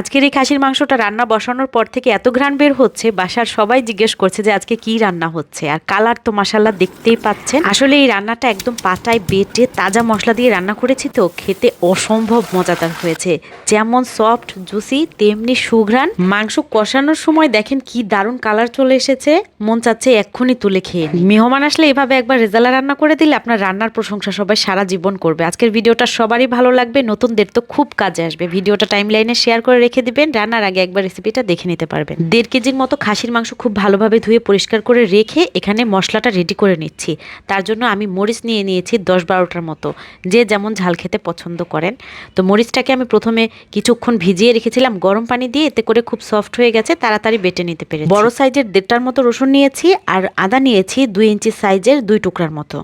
আজকের এই খাসির মাংসটা রান্না বসানোর পর থেকে এত ঘ্রাণ বের হচ্ছে, বাসার সবাই জিজ্ঞেস করছে যে আজকে কি রান্না হচ্ছে। আর কালার তো মাসাল্লাহ দেখতেই পাচ্ছেন। আসলে এই রান্নাটা একদম পাটায় বেটে তাজা মশলা দিয়ে রান্না করেছি তো, খেতে অসম্ভব মজাদার হয়েছে। যেমন সফট, জুসি, তেমনি সুঘ্রাণ। মাংস কষানোর সময় দেখেন কি দারুণ কালার চলে এসেছে। মন চাচ্ছে এক্ষুনি তুলে খেয়ে। মেহমান আসলে এভাবে একবার রেজালা রান্না করে দিলে আপনার রান্নার প্রশংসা সবাই সারা জীবন করবে। আজকের ভিডিওটা সবারই ভালো লাগবে, নতুনদের তো খুব কাজে আসবে। ভিডিওটা টাইম লাইনে শেয়ার করে রেখে দিবেন, রান্নার আগে একবার রেসিপিটা দেখে নিতে পারবেন। দেড় কেজির মতো খাসির মাংস খুব ভালোভাবে ধুয়ে পরিষ্কার করে রেখে এখানে মশলাটা রেডি করে নিচ্ছি। তার জন্য আমি মরিচ নিয়ে নিয়েছি দশ বারোটার মতো। যে যেমন ঝাল খেতে পছন্দ করেন। তো মরিচটাকে আমি প্রথমে কিছুক্ষণ ভিজিয়ে রেখেছিলাম গরম পানি দিয়ে, এতে করে খুব সফট হয়ে গেছে, তাড়াতাড়ি বেটে নিতে পেরে বড় সাইজের দেড়টার মতো রসুন নিয়েছি আর আদা নিয়েছি দুই ইঞ্চি সাইজের দুই টুকরার মতো।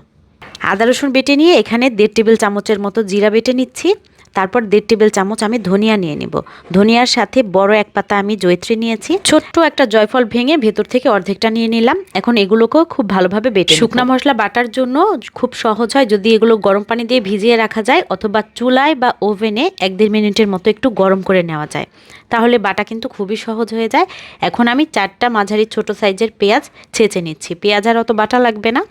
আদা রসুন বেটে নিয়ে এখানে দেড় টেবিল চামচের মতো জিরা বেটে নিচ্ছি। তারপর দেড় টেবিল চামচ আমি ধনিয়া নিয়ে নিব। ধনিয়ার সাথে বড় এক পাতা আমি জয়ত্রী নিয়েছি। ছোট্ট একটা জয়ফল ভেঙে ভেতর থেকে অর্ধেকটা নিয়ে নিলাম। এখন এগুলোকেও খুব ভালোভাবে বেটে শুকনা মশলা বাটার জন্য খুব সহজ হয় যদি এগুলো গরম পানি দিয়ে ভিজিয়ে রাখা যায় অথবা চুলায় বা ওভেনে এক দেড় মিনিটের মতো একটু গরম করে নেওয়া যায়। তাহলে বাটা কিন্তু খুবই সহজ হয়ে যায়। এখন আমি চারটা মাঝারি ছোট সাইজের পেঁয়াজ ছেঁচে নিচ্ছি। পেঁয়াজ আর অত বাটা লাগবে না।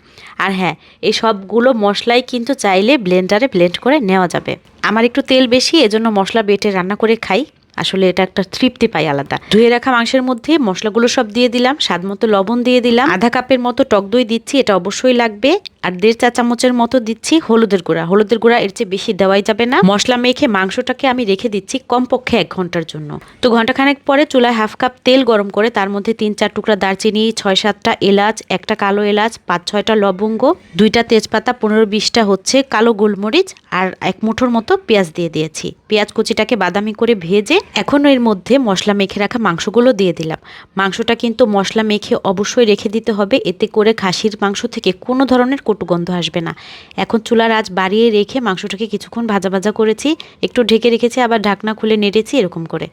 আর হ্যাঁ এই সবগুলো মশলাই কিন্তু চাইলে ব্লেন্ডারে ব্লেন্ড করে নেওয়া যাবে। আমার একটু তেল বেশি, এজন্য মশলা বেটে রান্না করে খাই। আসলে এটা একটা তৃপ্তি পাই আলাদা। ধুয়ে রাখা মাংসের মধ্যে মশলাগুলো সব দিয়ে দিলাম স্বাদ মতো লবণ দিয়ে দিলাম। আধা কাপের মতো টক দই দিচ্ছি, এটা অবশ্যই লাগবে। আর দেড় চা চামচের মতো দিচ্ছি হলুদের গুঁড়া। হলুদের গুঁড়া এর চেয়ে বেশি দেওয়াই যাবে না। মশলা মেখে মাংসটাকে আমি রেখে দিচ্ছি কমপক্ষে এক ঘণ্টার জন্য। তো ঘন্টাখানেক পরে চুলায় হাফ কাপ তেল গরম করে তার মধ্যে তিন চার টুকরা দারচিনি, ছয় সাতটা এলাচ, একটা কালো এলাচ, পাঁচ ছয়টা লবঙ্গ, দুইটা তেজপাতা, পনেরো বিশটা হচ্ছে কালো গোলমরিচ আর এক মুঠোর মতো পেঁয়াজ দিয়ে দিয়েছি। পেঁয়াজ কুচিটাকে বাদামি করে ভেজে এখন এর মধ্যে মশলা মেখে রাখা মাংসগুলো দিয়ে দিলাম। মাংসটা কিন্তু মশলা মেখে অবশ্যই রেখে দিতে হবে। এতে করে খাসির মাংস থেকে কোনো ধরনের কটু গন্ধ আসবে না। এখন চুলার আজ বাড়িয়ে রেখে মাংসটাকে কিছুক্ষণ ভাজা ভাজা করেছি, একটু ঢেকে রেখেছি, আবার ঢাকনা খুলে নেড়েছি এরকম করে।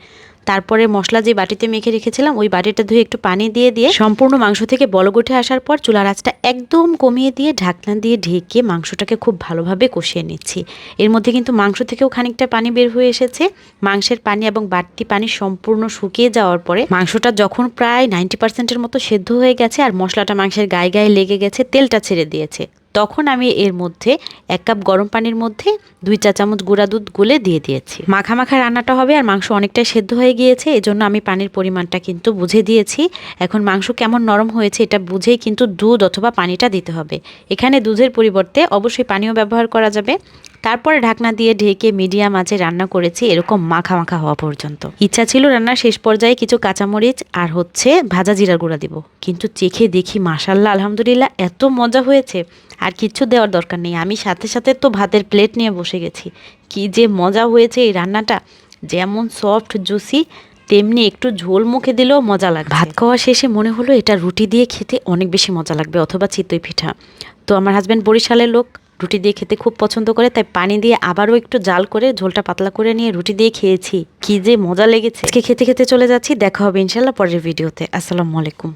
তারপরে মশলা যে বাটিতে মেখে রেখেছিলাম, ওই বাটিটা ধুয়ে একটু পানি দিয়ে দিয়ে সম্পূর্ণ মাংস থেকে বলক উঠে আসার পর চুলার আঁচটা একদম কমিয়ে দিয়ে ঢাকনা দিয়ে ঢেকে মাংসটাকে খুব ভালোভাবে কষিয়ে নিচ্ছি। এর মধ্যে কিন্তু মাংস থেকেও খানিকটা পানি বের হয়ে এসেছে। মাংসের পানি এবং বাড়তি পানি সম্পূর্ণ শুকিয়ে যাওয়ার পরে মাংসটা যখন প্রায় নাইনটি পার্সেন্টের মতো সেদ্ধ হয়ে গেছে আর মশলাটা মাংসের গায়ে গায়ে লেগে গেছে, তেলটা ছেড়ে দিয়েছে। তখন আমি এর মধ্যে এক কাপ গরম পানির মধ্যে দুই চা চামচ গুঁড়া দুধ গুলে দিয়ে দিয়েছি। মাখা মাখা রান্নাটা হবে আর মাংস অনেকটাই সেদ্ধ হয়ে গিয়েছে, এজন্য আমি পানির পরিমাণটা কিন্তু বুঝে দিয়েছি। এখন মাংস কেমন নরম হয়েছে এটা বুঝেই কিন্তু দুধ অথবা পানিটা দিতে হবে। এখানে দুধের পরিবর্তে অবশ্যই পানীয় ব্যবহার করা যাবে। তারপরে ঢাকনা দিয়ে ঢেকে মিডিয়াম আঁচে রান্না করেছি এরকম মাখা মাখা হওয়া পর্যন্ত। ইচ্ছা ছিল রান্নার শেষ পর্যায়ে কিছু কাঁচামরিচ আর হচ্ছে ভাজা জিরার গুঁড়া দিব। কিন্তু চেখে দেখি মাসাল্লাহ আলহামদুলিল্লাহ, এত মজা হয়েছে। আর কিচ্ছু দেওয়ার দরকার নেই। আমি সাথে সাথে তো ভাতের প্লেট নিয়ে বসে গেছি। কি যে মজা হয়েছে এই রান্নাটা। যেমন সফট, জুসি, তেমনি একটু ঝোল মুখে দিলেও মজা লাগবে ভাত খাওয়া শেষে মনে হলো এটা রুটি দিয়ে খেতে অনেক বেশি মজা লাগবে অথবা চিতই পিঠা। তো আমার হাজব্যান্ড বরিশালের লোক। রুটি দিয়ে খেতে খুব পছন্দ করে, তাই পানি দিয়ে আবারও একটু জাল করে ঝোলটা পাতলা করে নিয়ে রুটি দিয়ে খেয়েছি। কি যে মজা লেগেছে। আজকে খেতে খেতে চলে যাচ্ছি, দেখা হবে ইনশাল্লাহ পরের ভিডিওতে। আসসালামু আলাইকুম।